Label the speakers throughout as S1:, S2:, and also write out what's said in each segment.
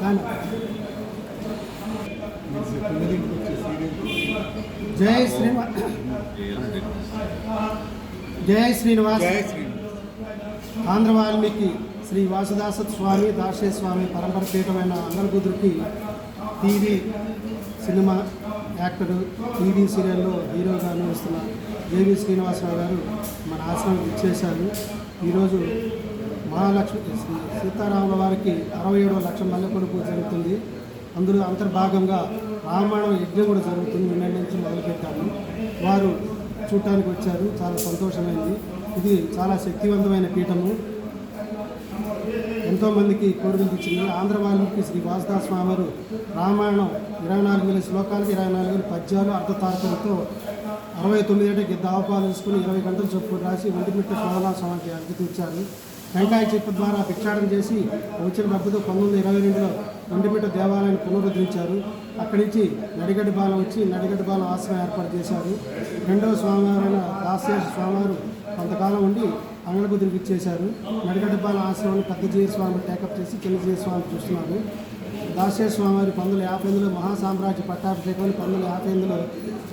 S1: కానీ జై శ్రీనివాస్.
S2: జయ
S1: ఆంధ్ర వాల్మీకి శ్రీ వాసుదాస స్వామి దాసే స్వామి పరంపర పీఠమైన అందరికూతురికి టీవీ సినిమా యాక్టర్ టీవీ సీరియల్లో హీరోగా అనుభవిస్తున్న జేవి శ్రీనివాసరావు గారు మన ఆశ్రమం ఇచ్చేశారు. ఈరోజు మహాలక్ష్మి సీతారాముల వారికి అరవై ఏడవ లక్ష మల్లెపూడి పూజ జరుగుతుంది. అందులో అంతర్భాగంగా రామాయణం యజ్ఞం కూడా జరుగుతుంది నిన్న నుంచి మొదలుపెట్టాము వారు చూడటానికి వచ్చారు. చాలా సంతోషమైంది. ఇది చాలా శక్తివంతమైన పీఠము. ఎంతోమందికి కోరికలు తెచ్చింది ఆంధ్ర వాల్మీకి శ్రీ వాసుదాస్ స్వామి రామాయణం ఇరవై నాలుగు వేల శ్లోకాలకి ఇరవై నాలుగు వేల పద్యాలు అర్ధతారకంతో అరవై తొమ్మిది ఏటకి దావపాలు తీసుకుని ఇరవై గంటలు చొప్పున రాసి ఒంటిమిట్ట శోభనా స్వామికి అర్జు ఇచ్చారు టెంకాయ చెట్టు ద్వారా భిక్షాటం చేసి వచ్చిన డబ్బుతో పంతొమ్మిది ఇరవై రెండులో ఒంటిమిట్ట దేవాలయాన్ని పునరుద్ధరించారు. అక్కడి నుంచి నడిగడ్డ బాలం వచ్చి నడిగడ్డ బాలం ఆశ్రమం ఏర్పాటు చేశారు. రెండవ స్వామివారైన దాసేశ స్వామివారు కొంతకాలం ఉండి అంగళకుదిరికి ఇచ్చేశారు నడిగడ్డపాలెం ఆశ్రమాన్ని పెద్ద జీవ స్వామి టేకప్ చేసి చిన్న జీవ స్వామి చూస్తున్నారు. దాసేశ్వర స్వామి వారి పంతొమ్మిది యాభై ఎనిమిదిలో మహాసామ్రాజ్య పట్టాభిషేకం పంతొమ్మిది యాభై ఎనిమిదిలో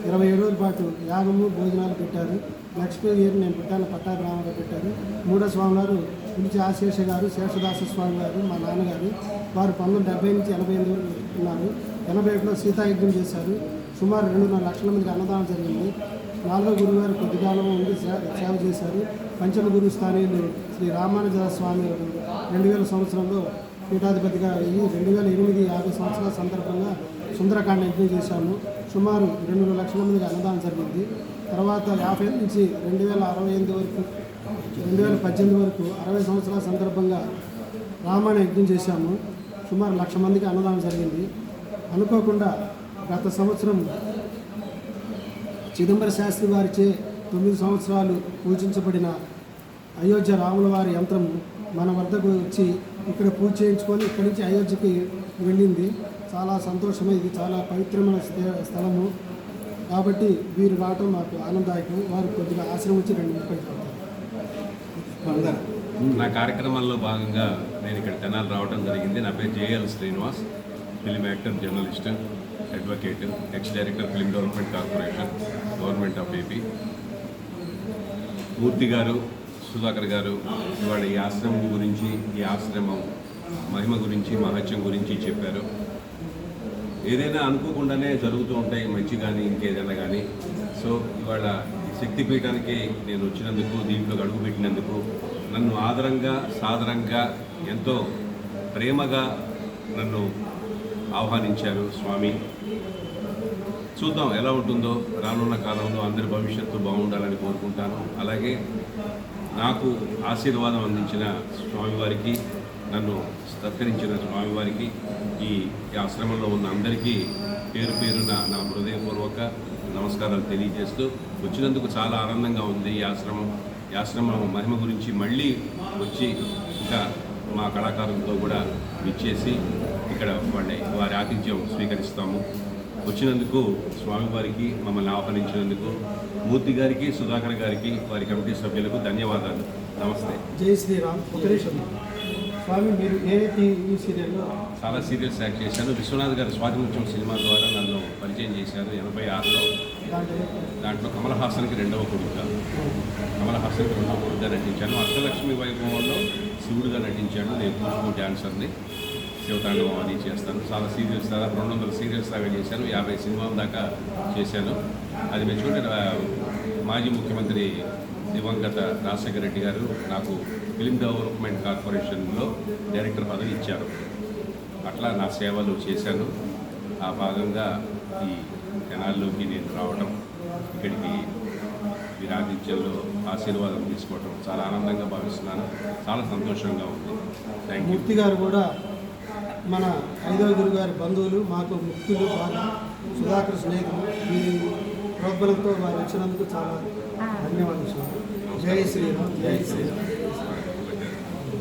S1: ఇరవై ఏడు రోజుల పాటు యాగము భోజనాలు పెట్టారు. నెక్స్ట్ ఇయర్ నేను పెట్టాను పట్టాభిరామంగా పెట్టారు మూడో స్వామివారు పిలిచి ఆశేష గారు శేషదాస స్వామి గారు మా నాన్నగారు. వారు పంతొమ్మిది డెబ్బై నుంచి ఎనభై ఎనిమిది ఉన్నారు. ఎనభై ఒకటిలో సీతాయుద్ధం చేశారు. సుమారు రెండున్నర లక్షల మందికి అన్నదానం జరిగింది. నాలుగో గురువారు కొద్దికాలం ఉండి సేవ చేశారు. పంచమ గురు స్థానీయులు శ్రీ రామానుజ స్వామి రెండు వేల సంవత్సరంలో పీఠాధిపతిగా అయ్యి రెండు వేల ఎనిమిది యాభై సంవత్సరాల సందర్భంగా సుందరకాండ యజ్ఞం చేశాము. సుమారు రెండు లక్షల మందికి అన్నదానం జరిగింది. తర్వాత యాభై నుంచి రెండు వేల అరవై ఎనిమిది వరకు రెండు వేల పద్దెనిమిది వరకు అరవై సంవత్సరాల సందర్భంగా రామాయణ యజ్ఞం చేశాము. సుమారు లక్ష మందికి అన్నదానం జరిగింది. అనుకోకుండా గత సంవత్సరం చిదంబర శాస్త్రి వారిచే తొమ్మిది సంవత్సరాలు పూజించబడిన అయోధ్య రాముల వారి యంత్రం మన వద్దకు వచ్చి ఇక్కడ పూజ చేయించుకొని ఇక్కడి నుంచి అయోధ్యకి వెళ్ళింది. చాలా సంతోషమే ఇది చాలా పవిత్రమైన స్థలము. కాబట్టి వీరు రావటం మాకు ఆనందదాయకం వారు కొద్దిగా ఆశ్రమం వచ్చి రెండు ముప్పై
S3: నా కార్యక్రమాల్లో భాగంగా నేను ఇక్కడ తెనాలి రావడం జరిగింది. నా పేరు JL Srinivas film actor journalist advocate ex director film development corporation government of AP. Murthy garu Sudhakar garu ఇవాళ ఈ ఆశ్రమం గురించి ఈ ఆశ్రమం మహిమ గురించి మహత్యం గురించి చెప్పారు. ఏదైనా అనుకోకుండానే జరుగుతూ ఉంటాయి మంచి కానీ ఇంకేదైనా కానీ సో ఇవాళ శక్తిపీఠానికి నేను వచ్చినందుకు దీంట్లో అడుగు పెట్టినందుకు నన్ను ఆదరంగా సాదరంగా ఎంతో ప్రేమగా నన్ను ఆహ్వానించారు స్వామి. చూద్దాం ఎలా ఉంటుందో రానున్న కాలంలో అందరి భవిష్యత్తు బాగుండాలని కోరుకుంటాను. అలాగే నాకు ఆశీర్వాదం అందించిన స్వామివారికి నన్ను సత్కరించిన స్వామివారికి ఈ ఆశ్రమంలో ఉన్న అందరికీ పేరు పేరున నా హృదయపూర్వక నమస్కారాలు తెలియజేస్తూ వచ్చినందుకు చాలా ఆనందంగా ఉంది ఈ ఆశ్రమం. ఈ ఆశ్రమం మహిమ గురించి మళ్ళీ వచ్చి ఇంకా మా కళాకారులతో కూడా విచ్చేసి ఇక్కడ వాళ్ళ వారి ఆతిథ్యం స్వీకరిస్తాము. వచ్చినందుకు స్వామివారికి మమ్మల్ని ఆహ్వానించినందుకు మూర్తి గారికి సుధాకర్ గారికి వారి కమిటీ సభ్యులకు ధన్యవాదాలు. నమస్తే.
S1: జై శ్రీరామ్. స్వామి మీరు ఏ టీవీ సీరియల్లో?
S3: చాలా సీరియల్స్ యాక్ట్ చేశాను. విశ్వనాథ్ గారి స్వాతంత్ర్యం సినిమా ద్వారా నన్ను పరిచయం చేశారు ఎనభై ఆరులో.
S1: దాంట్లో?
S3: కమల్ హాసన్కి రెండవ కొడుకుగా కమల్ హాసన్కి రెండవ కొడుకుగా నటించాను. అష్టలక్ష్మి వైభవంలో శివుడుగా నటించాను. నేను డాన్సర్ని. శివతాండవం అది చేస్తాను. చాలా సీరియల్స్ దాదాపు రెండు వందల సీరియల్స్ దాకా చేశాను. యాభై సినిమాల దాకా చేశాను. అది మెచ్చుకుంటే మాజీ ముఖ్యమంత్రి దివంగత రాజశేఖర రెడ్డి గారు నాకు ఫిలిం డెవలప్మెంట్ కార్పొరేషన్లో డైరెక్టర్ పదవి ఇచ్చారు. అట్లా నా సేవలు చేశాను. ఆ భాగంగా ఈ జనాల్లోకి నేను రావడం ఇక్కడికి వీరాదిత్యంలో ఆశీర్వాదం తీసుకోవడం చాలా ఆనందంగా భావిస్తున్నాను. చాలా సంతోషంగా ఉంది. థ్యాంక్ యూ
S1: గారు కూడా మన ఐదవ గురు గారి బంధువులు మాకు ముక్తులు బాగా సుధాకర్ స్నేహితులు. మీ ప్రోద్బలంతో వారు వచ్చినందుకు చాలా ధన్యవాదాలు జై శ్రీరామ్ జై శ్రీరామ్.